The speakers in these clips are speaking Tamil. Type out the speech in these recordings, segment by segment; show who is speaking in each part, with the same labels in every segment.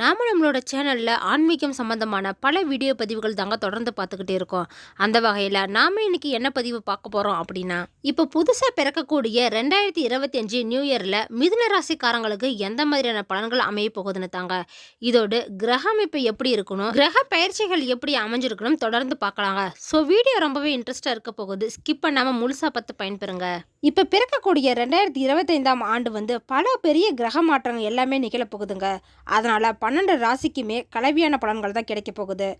Speaker 1: நாம நம்மளோட சேனலில் ஆன்மீகம் சம்மந்தமான பல வீடியோ பதிவுகள் தாங்க தொடர்ந்து பார்த்துக்கிட்டே இருக்கோம். அந்த வகையில் நாம இன்னைக்கு என்ன பதிவு பார்க்க போகிறோம் அப்படின்னா இப்போ புதுசாக பிறக்கக்கூடிய ரெண்டாயிரத்தி இருபத்தி அஞ்சு நியூ இயரில் மிதுன ராசிக்காரங்களுக்கு எந்த மாதிரியான பலன்கள் அமைய போகுதுன்னு தாங்க. இதோடு கிரக அமைப்பு எப்படி இருக்கணும் கிரக பயிற்சிகள் எப்படி அமைஞ்சிருக்கணும் தொடர்ந்து பார்க்கலாங்க. ஸோ வீடியோ ரொம்பவே இன்ட்ரெஸ்டாக இருக்க போகுது. ஸ்கிப் பண்ணாமல் முழுசாக பார்த்து பயன்பெறுங்க. இப்போ பிறக்கக்கூடிய ரெண்டாயிரத்தி இருபத்தைந்தாம் ஆண்டு வந்து பல பெரிய கிரக மாற்றங்கள் எல்லாமே நிகழ போகுதுங்க. அதனால் பன்னெண்டு ராசிக்குமே கலவையான பலன்கள் தான் கிடைக்க போகுது.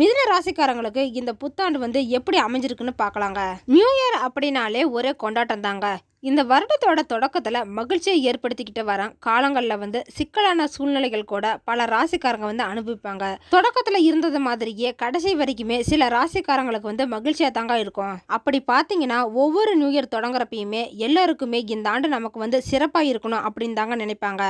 Speaker 1: மிதுன ராசிக்காரங்களுக்கு இந்த புத்தாண்டு வந்து எப்படி அமைஞ்சிருக்குன்னு பார்க்கலாங்க. நியூ இயர் அப்படின்னாலே ஒரே கொண்டாட்டம் தாங்க இந்த வருடத்தோட தொடக்கத்தில் மகிழ்ச்சியை ஏற்படுத்திக்கிட்டு வர காலங்களில் வந்து சிக்கலான சூழ்நிலைகள் கூட பல ராசிக்காரங்க வந்து அனுபவிப்பாங்க. தொடக்கத்தில் இருந்தது மாதிரியே கடைசி வரைக்குமே சில ராசிக்காரங்களுக்கு வந்து மகிழ்ச்சியாக தாங்க இருக்கும். அப்படி பார்த்தீங்கன்னா ஒவ்வொரு நியூ இயர் தொடங்குறப்பயுமே எல்லாருக்குமே இந்த ஆண்டு நமக்கு வந்து சிறப்பாக இருக்கணும் அப்படின்னு தாங்க நினைப்பாங்க.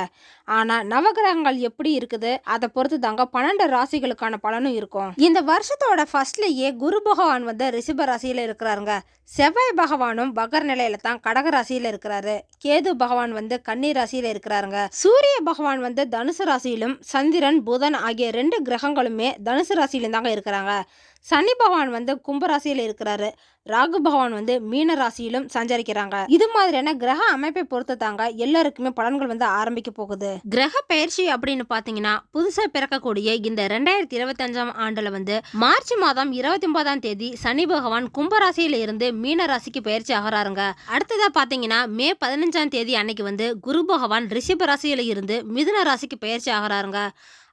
Speaker 1: ஆனால் நவகிரகங்கள் எப்படி இருக்குது அதை பொறுத்து தாங்க பன்னெண்டு ராசிகளுக்கான பலனும் இருக்கும். இந்த வருஷத்தோட ஃபர்ஸ்ட்லேயே குரு பகவான் வந்து ரிஷப ராசியில் இருக்கிறாருங்க. செவ்வாய் பகவானும் பகர் நிலையில தான் கடக ராசியில இருக்கிறாரு. கேது பகவான் வந்து கன்னி ராசியில இருக்கிறாருங்க. சூரிய பகவான் வந்து தனுசு ராசியிலும் சந்திரன் புதன் ஆகிய ரெண்டு கிரகங்களுமே தனுசு ராசியிலும் தாங்க இருக்கிறாங்க. சனி பகவான் வந்து கும்பராசியில் இருக்கிறாரு. ராகு பகவான் வந்து மீன ராசியிலும் சஞ்சரிக்கிறாங்க. இது மாதிரியான கிரக அமைப்பை பொறுத்து தாங்க எல்லாருக்குமே பலன்கள் வந்து ஆரம்பிக்க போகுது. கிரக பயிற்சி அப்படின்னு பாத்தீங்கன்னா புதுசா பிறக்கக்கூடிய இந்த ரெண்டாயிரத்தி இருபத்தஞ்சாம் ஆண்டுல வந்து மார்ச் மாதம் இருபத்தி ஒன்பதாம் தேதி சனி பகவான் கும்பராசியில இருந்து மீன ராசிக்கு பயிற்சி ஆகிறாருங்க. அடுத்ததா பாத்தீங்கன்னா மே பதினஞ்சாம் தேதி அன்னைக்கு வந்து குரு பகவான் ரிஷப ராசியில இருந்து மிதுன ராசிக்கு பயிற்சி ஆகிறாருங்க.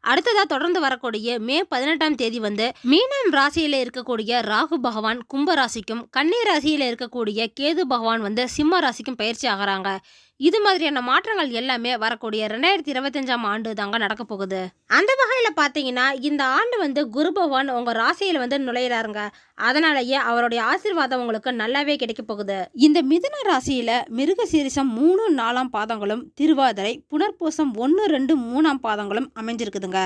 Speaker 1: அடுத்ததாக தொடர்ந்து வரக்கூடிய மே பதினெட்டாம் தேதி வந்து மீனம் ராசியில் இருக்கக்கூடிய ராகு பகவான் கும்ப ராசிக்கும் கன்னி ராசியில் இருக்கக்கூடிய கேது பகவான் வந்து சிம்ம ராசிக்கும் பயிற்சி ஆகிறாங்க. இது மாதிரியான மாற்றங்கள் எல்லாமே வரக்கூடிய ரெண்டாயிரத்தி இருபத்தஞ்சாம் ஆண்டு தாங்க நடக்க போகுது. அந்த வகையில் பார்த்தீங்கன்னா இந்த ஆண்டு வந்து குரு பகவான் உங்கள் ராசியில் வந்து நுழையிறாருங்க. அதனாலேயே அவருடைய ஆசீர்வாதம் உங்களுக்கு நல்லாவே கிடைக்க போகுது. இந்த மிதுன ராசியில் மிருக சீரிசம் மூணு நாலாம் பாதங்களும் திருவாதிரை புனர்பூசம் ஒன்று ரெண்டு மூணாம் பாதங்களும் அமைஞ்சிருக்குதுங்க.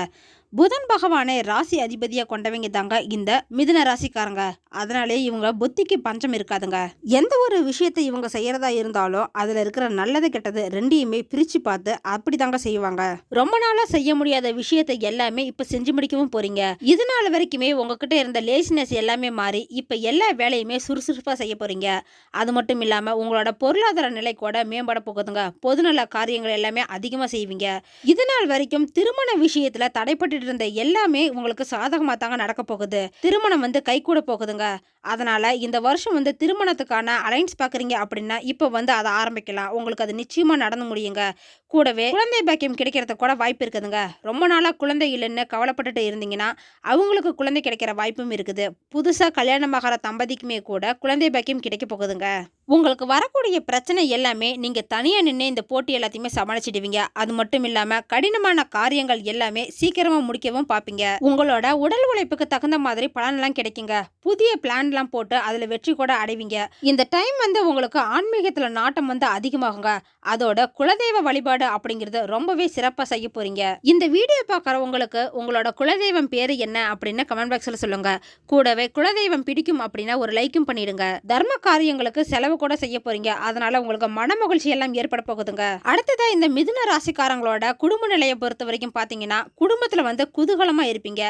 Speaker 1: புதன் பகவானை ராசி அதிபதியாக கொண்டவங்க தாங்க இந்த மிதுன ராசிக்காரங்க. அதனாலே இவங்க புத்திக்கு பஞ்சம் இருக்காதுங்க. எந்த ஒரு விஷயத்தை இவங்க செய்யறதா இருந்தாலும் அதில் இருக்கிற நல்லது கெட்டது ரெண்டையுமே பிரித்து பார்த்து அப்படி தாங்க செய்வாங்க. ரொம்ப நாளாக செய்ய முடியாத விஷயத்தை எல்லாமே இப்போ செஞ்சு முடிக்கவும் போறீங்க. இது நாள் வரைக்குமே உங்ககிட்ட இருந்த லேசினஸ் எல்லாமே மாறி இப்போ எல்லா வேலையுமே சுறுசுறுப்பாக செய்ய போறீங்க. அது மட்டும் இல்லாமல் உங்களோட பொருளாதார நிலை கூட மேம்பட போகுதுங்க. பொதுநல காரியங்கள் எல்லாமே அதிகமாக செய்வீங்க. இது நாள் வரைக்கும் திருமண விஷயத்தில் தடைப்பட்டு இருந்த எல்லாமே உங்களுக்கு சாதகமாக தாங்க நடக்க போகுது. திருமணம் வந்து கைகூட போகுதுங்க. அதனால இந்த வருஷம் வந்து திருமணத்துக்கான அலைன்ஸ் பார்க்குறீங்க அப்படின்னா இப்போ வந்து அதை ஆரம்பிக்கலாம். உங்களுக்கு அது நிச்சயமாக நடந்து முடியுங்க. கூடவே குழந்தை பாக்கியம் கிடைக்கிறதுக்கு கூட வாய்ப்பு இருக்குதுங்க. ரொம்ப நாளாக குழந்தை இல்லைன்னு கவலைப்பட்டுட்டு இருந்தீங்கன்னா அவங்களுக்கு குழந்தை கிடைக்கிற வாய்ப்பும் இருக்குது. புதுசாக கல்யாணமாகிற தம்பதிக்குமே கூட குழந்தை பாக்கியம் கிடைக்க போகுதுங்க. உங்களுக்கு வரக்கூடிய பிரச்சனை எல்லாமே நீங்கள் தனியாக நின்று இந்த போட்டி எல்லாத்தையுமே சமாளிச்சிடுவீங்க. அது மட்டும் இல்லாமல் கடினமான காரியங்கள் எல்லாமே சீக்கிரமாக முடிக்கவும் பார்ப்பீங்க உங்களோட உடல் உழைப்புக்கு தகுந்த மாதிரி பலன்லாம் கிடைக்குங்க. புதிய பிளான்லாம் போட்டு அதில் வெற்றி கூட அடைவீங்க. இந்த டைம் வந்து உங்களுக்கு ஆன்மீகத்தில் நாட்டம் வந்து அதிகமாகுங்க. அதோட குலதெய்வ வழிபாடு அப்படிங்கிறது ரொம்பவே சிறப்பாக செய்ய போறீங்க. இந்த வீடியோ பார்க்குறவங்களுக்கு உங்களோட குலதெய்வம் பேர் என்ன அப்படின்னு கமெண்ட் பாக்ஸில் சொல்லுங்க. கூடவே குலதெய்வம் பிடிக்கும் அப்படின்னா ஒரு லைக்கும் பண்ணிடுங்க. தர்ம காரியங்களுக்கு செலவு கூட செய்ய போறீங்க. அதனால உங்களுக்கு மன மகிழ்ச்சி எல்லாம் ஏற்பட போகுதுங்க. அடுத்ததா இந்த மிதுன ராசிக்காரங்களோட குடும்ப நிலையை பொறுத்த வரைக்கும் பாத்தீங்கன்னா குடும்பத்துல வந்து குதூகலமா இருப்பீங்க.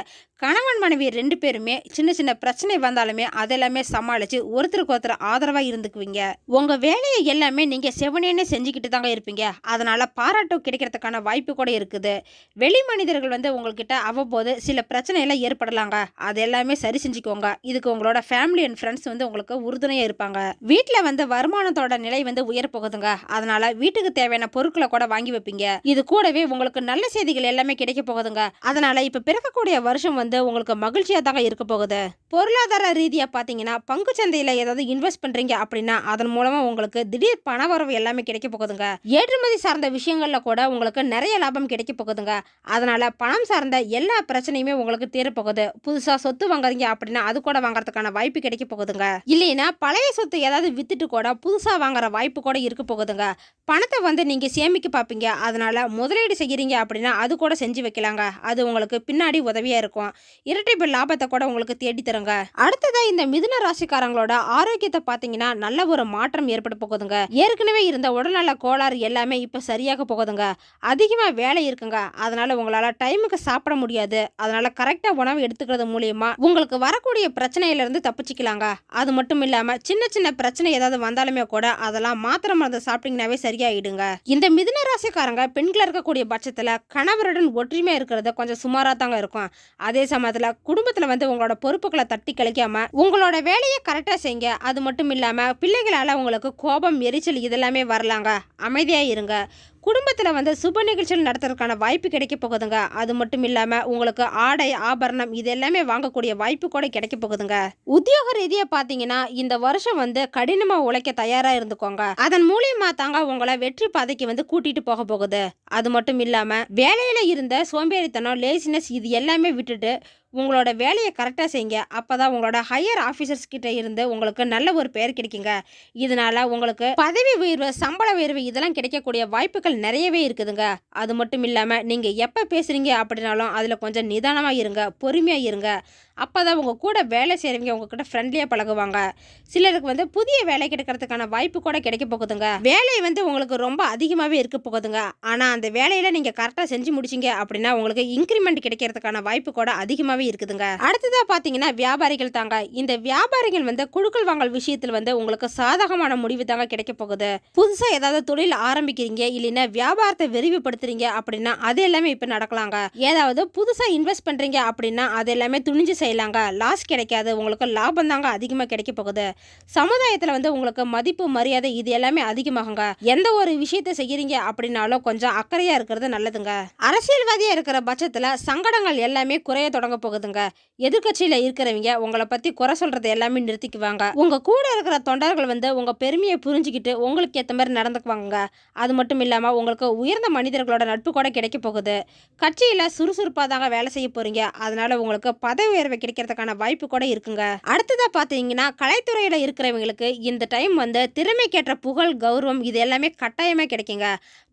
Speaker 1: கணவன் மனைவி ரெண்டு பேருமே சின்ன சின்ன பிரச்சனை வந்தாலுமே அதெல்லாமே சமாளிச்சு ஒருத்தருக்கு ஒருத்தர் ஆதரவா இருந்துக்குவீங்க. உங்க வேலையை எல்லாமே நீங்க செவனேன்னு செஞ்சுக்கிட்டு தாங்க இருப்பீங்க. அதனால பாராட்டும் கிடைக்கிறதுக்கான வாய்ப்பு கூட இருக்குது. வெளி மனிதர்கள் வந்து உங்கள்கிட்ட அவ்வப்போது சில பிரச்சனைகள்லாம் ஏற்படலாங்க. அது எல்லாமே சரி செஞ்சுக்கோங்க. இதுக்கு உங்களோட ஃபேமிலி அண்ட் ஃப்ரெண்ட்ஸ் வந்து உங்களுக்கு உறுதுணையா இருப்பாங்க. வீட்டில் வந்து வருமானத்தோட நிலை வந்து உயர போகுதுங்க அதனால வீட்டுக்கு தேவையான பொருட்களை கூட வாங்கி வைப்பீங்க. இது கூடவே உங்களுக்கு நல்ல செய்திகள் எல்லாமே கிடைக்க போகுதுங்க. அதனால இப்ப பிறக்கக்கூடிய வருஷம் வந்து உங்களுக்கு மகிழ்ச்சியா தாங்க இருக்க போகுது. பொருளாதார ரீதியா பாத்தீங்கன்னா பங்கு சந்தையில ஏதாவது இன்வெஸ்ட் பண்றீங்க அப்படின்னா அதன் மூலமா உங்களுக்கு திடீர் பணவரவு எல்லாமே கிடைக்க போகுதுங்க. ஏற்றுமதி சார்ந்த விஷயங்கள்ல கூட உங்களுக்கு நிறைய லாபம் கிடைக்க போகுதுங்க. அதனால பணம் சார்ந்த எல்லா பிரச்சனையுமே உங்களுக்கு தீரப்போகுது புதுசா சொத்து வாங்குறீங்க அப்படின்னா அது கூட வாங்குறதுக்கான வாய்ப்பு கிடைக்க போகுதுங்க. இல்லைன்னா பழைய சொத்து ஏதாவது வித்துட்டு கூட புதுசாக வாங்குற வாய்ப்பு கூட இருக்க போகுதுங்க. பணத்தை வந்து நீங்கள் சேமிக்க பார்ப்பீங்க அதனால் முதலீடு செய்கிறீங்க அப்படின்னா அது கூட செஞ்சு வைக்கலாங்க. அது உங்களுக்கு பின்னாடி உதவியாக இருக்கும். இரட்டிப்பு லாபத்தை கூட உங்களுக்கு தேடி தருங்க. அடுத்ததாக இந்த மிதுன ராசிக்காரங்களோட ஆரோக்கியத்தை பார்த்தீங்கன்னா நல்ல ஒரு மாற்றம் ஏற்பட போகுதுங்க. ஏற்கனவே இருந்த உடல்நல கோளாறு எல்லாமே இப்போ சரியாக போகுதுங்க. அதிகமாக வேலை இருக்குங்க. அதனால உங்களால் டைமுக்கு சாப்பிட முடியாது. அதனால கரெக்டாக உணவு எடுத்துக்கிறது மூலயமா உங்களுக்கு வரக்கூடிய பிரச்சனையிலேருந்து தப்பிச்சிக்கலாங்க. அது மட்டும் இல்லாமல் சின்ன சின்ன பிரச்சனை ஏதாவது வந்தாலுமே கூட அதெல்லாம் மாத்திரை மருந்து சாப்பிட்டீங்கன்னாவே சரியாயிடுங்க. இந்த மிதுன ராசிக்காரங்க பெண்கள் இருக்கக்கூடிய பட்சத்தில் கணவருடன் ஒற்றுமை இருக்கிறது கொஞ்சம் சுமாராக தாங்க இருக்கும். அதே சமயத்தில் குடும்பத்தில் வந்து உங்களோட பொறுப்புகளை தட்டி கழிக்காம உங்களோட வேலையை கரெக்டாக செய்யுங்க. அது மட்டும் இல்லாமல் பிள்ளைகளால் உங்களுக்கு கோபம் எரிச்சல் இதெல்லாமே வரலாங்க. அமைதியாக இருங்க. குடும்பத்தில் வந்து சுப நிகழ்ச்சிகள் நடத்துறதுக்கான வாய்ப்பு கிடைக்க போகுதுங்க. அது மட்டும் இல்லாமல் உங்களுக்கு ஆடை ஆபரணம் இது எல்லாமே வாங்கக்கூடிய வாய்ப்பு கூட கிடைக்க போகுதுங்க. உத்தியோக ரீதியாக பார்த்தீங்கன்னா இந்த வருஷம் வந்து கடினமாக உழைக்க தயாராக இருந்துக்கோங்க. அதன் மூலியமாக தாங்க உங்களை வெற்றி பாதைக்கு வந்து கூட்டிகிட்டு போக போகுது. அது மட்டும் இல்லாமல் வேலையில் இருந்த சோம்பேறித்தனம் லேசினஸ் இது எல்லாமே விட்டுட்டு உங்களோட வேலையை கரெக்டாக செய்யுங்க. அப்போ தான் உங்களோட ஹையர் ஆஃபீஸர்ஸ் கிட்ட இருந்து உங்களுக்கு நல்ல ஒரு பெயர் கிடைக்குங்க. இதனால உங்களுக்கு பதவி உயர்வு சம்பள உயர்வு இதெல்லாம் கிடைக்கக்கூடிய வாய்ப்புகள் நிறையவே இருக்குதுங்க. அது மட்டும் இல்லாமல் நீங்கள் எப்போ பேசுகிறீங்க அப்படின்னாலும் அதில் கொஞ்சம் நிதானமாக இருங்க பொறுமையாக இருங்க. அப்போ தான் உங்கள் கூட வேலை செய்கிறவங்க உங்ககிட்ட ஃப்ரெண்ட்லியாக பழகுவாங்க. சிலருக்கு வந்து புதிய வேலை கிடைக்கிறதுக்கான வாய்ப்பு கூட கிடைக்க போகுதுங்க. வேலை வந்து உங்களுக்கு ரொம்ப அதிகமாகவே இருக்க போகுதுங்க. ஆனால் அந்த வேலையில் நீங்கள் கரெக்டாக செஞ்சு முடிச்சிங்க அப்படின்னா உங்களுக்கு இன்க்ரிமெண்ட் கிடைக்கிறதுக்கான வாய்ப்பு கூட அதிகமாகவே இருக்குதுங்க. அடுத்ததாக பார்த்தீங்கன்னா வியாபாரிகள் தாங்க. இந்த வியாபாரிகள் வந்து குழுக்கள் வாங்கல் விஷயத்தில் வந்து உங்களுக்கு சாதகமான முடிவு தாங்க கிடைக்க போகுது. புதுசாக ஏதாவது தொழில் ஆரம்பிக்கிறீங்க இல்லைன்னா வியாபாரத்தை விரிவுபடுத்துறீங்க அப்படின்னா அது எல்லாமே இப்போ நடக்கலாங்க. ஏதாவது புதுசாக இன்வெஸ்ட் பண்ணுறீங்க அப்படின்னா அது எல்லாமே துணிஞ்சு செய்யலாங்க. லாஸ் கிடைக்காது உங்களுக்கு லாபம் தாங்க அதிகமாக கிடைக்க போகுது. சமுதாயத்தில் வந்து உங்களுக்கு மதிப்பு மரியாதை இது எல்லாமே அதிகமாகுங்க. எந்த ஒரு விஷயத்தை செய்யறீங்க அப்படின்னாலும் கொஞ்சம் அக்கறையாக இருக்கிறது நல்லதுங்க. அரசியல்வாதியாக இருக்கிற பட்சத்தில் சங்கடங்கள் எல்லாமே குறைய தொடங்க போகுதுங்க. எதிர்க்கட்சியில் இருக்கிறவங்க உங்களை பற்றி குறை சொல்கிறது எல்லாமே நிறுத்திக்குவாங்க. உங்கள் கூட இருக்கிற தொண்டர்கள் வந்து உங்கள் பெருமையை புரிஞ்சுக்கிட்டு உங்களுக்கு ஏற்ற மாதிரி நடந்துக்குவாங்க அது மட்டும் இல்லாமல் உங்களுக்கு உயர்ந்த மனிதர்களோட நட்பு கூட கிடைக்க போகுது. கட்சியில் சுறுசுறுப்பாக தாங்க வேலை செய்ய போகிறீங்க அதனால் உங்களுக்கு பதவி உயர்வு கிடைக்கிறதுக்கான வாய்ப்பு கூட இருக்குங்க. அடுத்ததாக பார்த்தீங்கன்னா கலைத்துறையில் இருக்கிறவங்களுக்கு இந்த டைம் வந்து திறமைக்கேற்ற புகழ் கௌரவம் இது எல்லாமே கட்டாயமாக கிடைக்குங்க.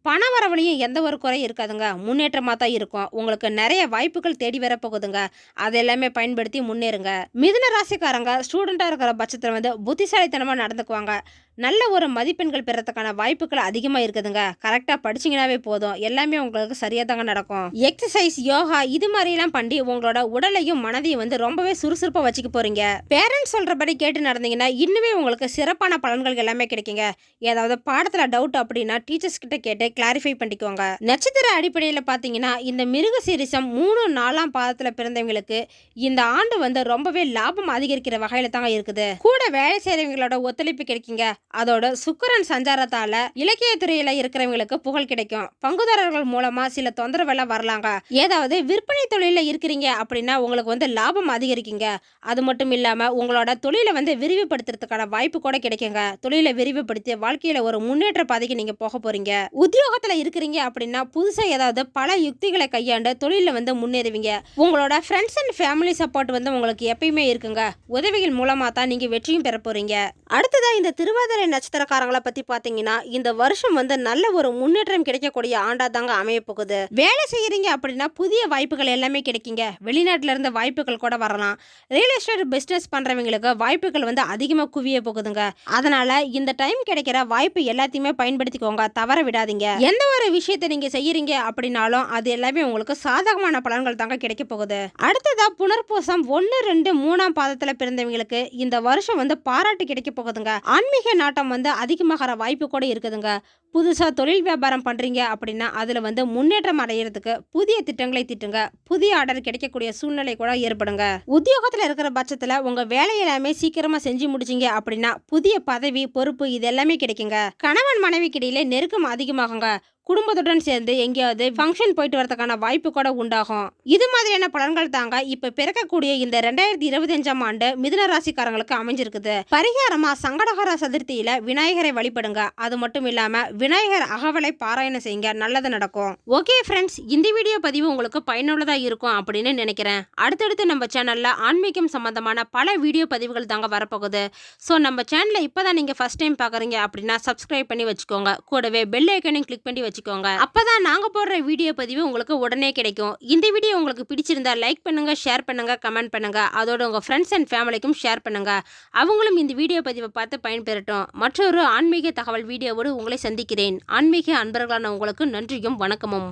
Speaker 1: பண வரவுலையும் எந்த ஒரு குறையும் இருக்காதுங்க. முன்னேற்றமாக தான் இருக்கும். உங்களுக்கு நிறைய வாய்ப்புகள் தேடி வரப்போகுதுங்க அது எல்லாமே பயன்படுத்தி முன்னேறுங்க. மிதுன ராசிக்காரங்க ஸ்டூடெண்ட்டாக இருக்கிற பட்சத்தில் வந்து புத்திசாலித்தனமாக நடந்துக்குவாங்க. நல்ல ஒரு மதிப்பெண்கள் பெறத்துக்கான வாய்ப்புகள் அதிகமாக இருக்குதுங்க. கரெக்டாக படிச்சிங்கனாவே போதும். எல்லாமே உங்களுக்கு சரியாக தாங்க நடக்கும். எக்ஸசைஸ் யோகா இது மாதிரிலாம் பண்ணி உங்களோட உடலையும் மனதையும் வந்து ரொம்பவே சுறுசுறுப்பாக வச்சுக்க போகிறீங்க பேரண்ட்ஸ் சொல்கிறபடி கேட்டு நடந்தீங்கன்னா இன்னுமே உங்களுக்கு சிறப்பான பலன்கள் எல்லாமே கிடைக்குங்க. ஏதாவது பாடத்தில் டவுட் அப்படின்னா டீச்சர்ஸ் கிட்ட கேட்டு கிளாரிஃபை பண்ணிக்கோங்க. நட்சத்திர அடிப்படையில் பார்த்தீங்கன்னா இந்த மிருக சீரிசம் மூணு நாலாம் பாதத்தில் பிறந்தவங்களுக்கு இந்த ஆண்டு வந்து ரொம்பவே லாபம் அதிகரிக்கிற வகையில் தாங்க இருக்குது. கூட வேலை செய்கிறவங்களோட ஒத்துழைப்பு கிடைக்குங்க. அதோட சுக்கரன் சஞ்சாரத்தால இலக்கியத்துறையில இருக்கிறவங்களுக்கு புகழ் கிடைக்கும். பங்குதாரர்கள் மூலமா சில தொந்தரவெல்லாம் வரலாங்க. ஏதாவது விற்பனை தொழில இருக்கிறீங்க அப்படின்னா உங்களுக்கு வந்து லாபம் அதிகரிக்குங்க. அது மட்டும் இல்லாம உங்களோட தொழிலை வந்து விரிவுபடுத்துறதுக்கான வாய்ப்பு கூட கிடைக்குங்க. தொழிலை விரிவுபடுத்தி வாழ்க்கையில ஒரு முன்னேற்ற பாதைக்கு நீங்க போக போறீங்க. உத்தியோகத்துல இருக்கிறீங்க அப்படின்னா புதுசா ஏதாவது பல யுக்திகளை கையாண்டு தொழில வந்து முன்னேறுவீங்க. உங்களோட ஃப்ரெண்ட்ஸ் அண்ட் ஃபேமிலி சப்போர்ட் வந்து உங்களுக்கு எப்பயுமே இருக்குங்க. உதவிகள் மூலமா தான் நீங்க வெற்றியும் பெற போறீங்க. அடுத்ததா இந்த திருவாதிரை நட்சத்திரக்காரங்களை பத்தி பாத்தீங்கன்னா இந்த வருஷம் வந்து நல்ல ஒரு முன்னேற்றம் கிடைக்கக்கூடிய ஆண்டா தாங்க அமைய போகுது. வேலை செய்யறீங்க அப்படின்னா புதிய வாய்ப்புகள் எல்லாமே கிடைக்குங்க. வெளிநாட்டுல இருந்து வாய்ப்புகள் கூட வரலாம். ரியல் எஸ்டேட் பிசினஸ் பண்றவங்களுக்கு வாய்ப்புகள் வந்து அதிகமா குவிய போகுதுங்க. அதனால இந்த டைம் கிடைக்கிற வாய்ப்பு எல்லாத்தையுமே பயன்படுத்திக்கோங்க. தவற விடாதீங்க. எந்த ஒரு விஷயத்தை நீங்க செய்யறீங்க அப்படின்னாலும் அது எல்லாமே உங்களுக்கு சாதகமான பலன்கள் தாங்க கிடைக்க போகுது. அடுத்ததா புனர்பூசம் ஒன்னு ரெண்டு மூணாம் பாதத்துல பிறந்தவங்களுக்கு இந்த வருஷம் வந்து பாராட்டு கிடைக்க போகுதுங்க. ஆன்மீக போராட்டம் வந்து அதிகமாகிற வாய்ப்பு கூட இருக்குதுங்க. புதுசாக தொழில் வியாபாரம் பண்ணுறீங்க அப்படின்னா அதில் வந்து முன்னேற்றம் அடையிறதுக்கு புதிய திட்டங்களை திட்டுங்க. புதிய ஆர்டர் கிடைக்கக்கூடிய சூழ்நிலை கூட ஏற்படுங்க. உத்தியோகத்தில் இருக்கிற பட்சத்தில் உங்கள் வேலை எல்லாமே சீக்கிரமாக செஞ்சு முடிச்சிங்க அப்படின்னா புதிய பதவி பொறுப்பு இது எல்லாமே கிடைக்குங்க. கணவன் மனைவிக்கு இடையிலே நெருக்கம் அதிகமாகுங்க. குடும்பத்துடன் சேர்ந்து எங்கேயாவது ஃபங்க்ஷன் போயிட்டு வரதுக்கான வாய்ப்பு கூட உண்டாகும். இது மாதிரியான பலன்கள் தாங்க இப்ப பிறக்கக்கூடிய இந்த ரெண்டாயிரத்தி இருபத்தஞ்சாம் ஆண்டு மிதுன ராசிக்காரங்களுக்கு அமைஞ்சிருக்குது. பரிகாரமா சங்கடகர சதுர்த்தியில விநாயகரை வழிபடுங்க. அது மட்டும் இல்லாம விநாயகர் அகவலை பாராயணம் செய்யுங்க. நல்லது நடக்கும். ஓகே ஃப்ரெண்ட்ஸ் இந்த வீடியோ பதிவு உங்களுக்கு பயனுள்ளதா இருக்கும் அப்படின்னு நினைக்கிறேன். அடுத்தடுத்து நம்ம சேனல்ல ஆன்மீகம் சம்பந்தமான பல வீடியோ பதிவுகள் தாங்க வரப்போகுது. ஸோ நம்ம சேனலை இப்போதான் நீங்கள் ஃபஸ்ட் டைம் பார்க்குறீங்க அப்படின்னா சப்ஸ்கிரைப் பண்ணி வச்சுக்கோங்க. கூடவே பெல் ஐக்கனையும் கிளிக் பண்ணி வச்சுக்கோங்க. அப்போ தான் நாங்கள் போடுற வீடியோ பதிவு உங்களுக்கு உடனே கிடைக்கும். இந்த வீடியோ உங்களுக்கு பிடிச்சிருந்தா லைக் பண்ணுங்கள் ஷேர் பண்ணுங்கள் கமெண்ட் பண்ணுங்க. அதோட உங்கள் ஃப்ரெண்ட்ஸ் அண்ட் ஃபேமிலிக்கும் ஷேர் பண்ணுங்க. அவங்களும் இந்த வீடியோ பதிவை பார்த்து பயன்பெறட்டும். மற்றொரு ஆன்மீக தகவல் வீடியோவோடு உங்களை சந்திக்கிறேன். ஆன்மீக அன்பர்களான உங்களுக்கு நன்றியும் வணக்கமும்.